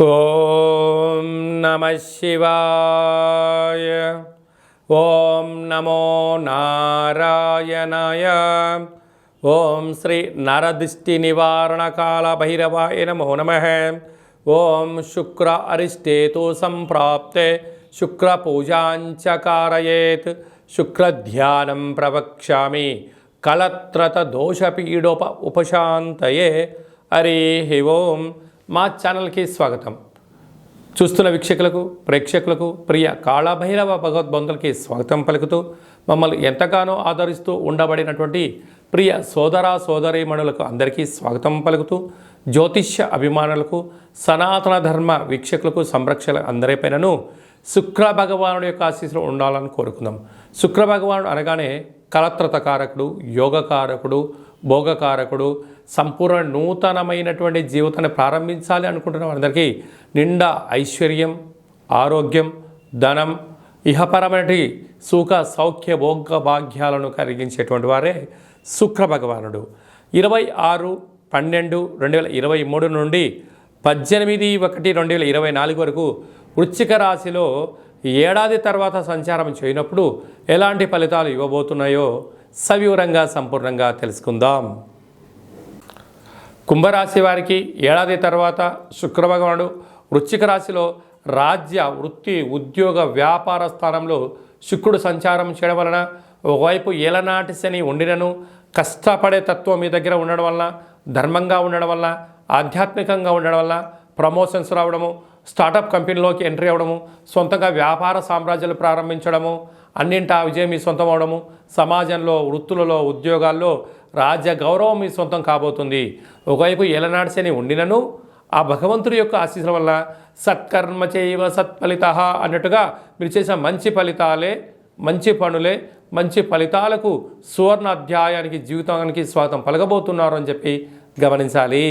ॐ नमः शिवाय। ॐ नमो नारायणाय। ॐ श्री नरदृष्टिनिवारणकालभैरवाय नमो नमः। ॐ शुक्र अरिष्टेतु सम्प्राप्ते शुक्रपूजाञ्च कारयेत् शुक्रध्यानं प्रवक्ष्यामि। कलत्रतदोषपीडोप उपशान्तये। हरिः ओम्। మా ఛానల్కి స్వాగతం. చూస్తున్న వీక్షకులకు ప్రేక్షకులకు ప్రియ కాళభైరవ భగవద్బంధులకి స్వాగతం పలుకుతూ మమ్మల్ని ఎంతగానో ఆదరిస్తూ ఉండబడినటువంటి ప్రియ సోదర సోదరీమణులకు అందరికీ స్వాగతం పలుకుతూ జ్యోతిష్య అభిమానులకు సనాతన ధర్మ వీక్షకులకు సంరక్షణ అందరిపైనను శుక్ర భగవానుడి యొక్క ఆశీస్సులు ఉండాలని కోరుకుందాం. శుక్ర భగవానుడు అనగానే కలత్రతకారకుడు యోగకారకుడు భోగకారకుడు సంపూర్ణ నూతనమైనటువంటి జీవితాన్ని ప్రారంభించాలి అనుకుంటున్న వారందరికీ నిండా ఐశ్వర్యం ఆరోగ్యం ధనం ఇహపరమైన సుఖ సౌఖ్య భోగ భాగ్యాలను కలిగించేటువంటి వారే శుక్ర భగవానుడు. ఇరవై ఆరు పన్నెండు రెండు వేల ఇరవై మూడు నుండి పద్దెనిమిది ఒకటి రెండు వేల ఇరవై నాలుగు వరకు వృశ్చిక రాశిలో ఏడాది తర్వాత సంచారం చేయనప్పుడు ఎలాంటి ఫలితాలు ఇవ్వబోతున్నాయో సవివరంగా సంపూర్ణంగా తెలుసుకుందాం. కుంభరాశి వారికి ఏడాది తర్వాత శుక్రభగవానుడు వృశ్చిక రాశిలో రాజ్య వృత్తి ఉద్యోగ వ్యాపార స్థానంలో శుక్రుడు సంచారం చేయడం వలన ఒకవైపు ఏలనాటి శని ఉండినను కష్టపడే తత్వం మీ దగ్గర ఉండడం వలన ధర్మంగా ఉండడం వల్ల ఆధ్యాత్మికంగా ఉండడం వల్ల ప్రమోషన్స్ రావడము స్టార్టప్ కంపెనీలోకి ఎంట్రీ అవ్వడము సొంతంగా వ్యాపార సామ్రాజ్యాలు ప్రారంభించడము అన్నింటా విజయం మీ సొంతం అవడము సమాజంలో వృత్తులలో ఉద్యోగాల్లో రాజ్య గౌరవం మీ సొంతం కాబోతుంది. ఒకవైపు ఏలనాడిసేని ఉండినను ఆ భగవంతుడి యొక్క ఆశీస్సుల వల్ల సత్కర్మ చేయవ సత్ఫలిత అన్నట్టుగా మీరు చేసిన మంచి ఫలితాలే మంచి పనులే మంచి ఫలితాలకు సువర్ణ అధ్యాయానికి జీవితానికి స్వాగతం పలకబోతున్నారు అని చెప్పి గమనించాలి.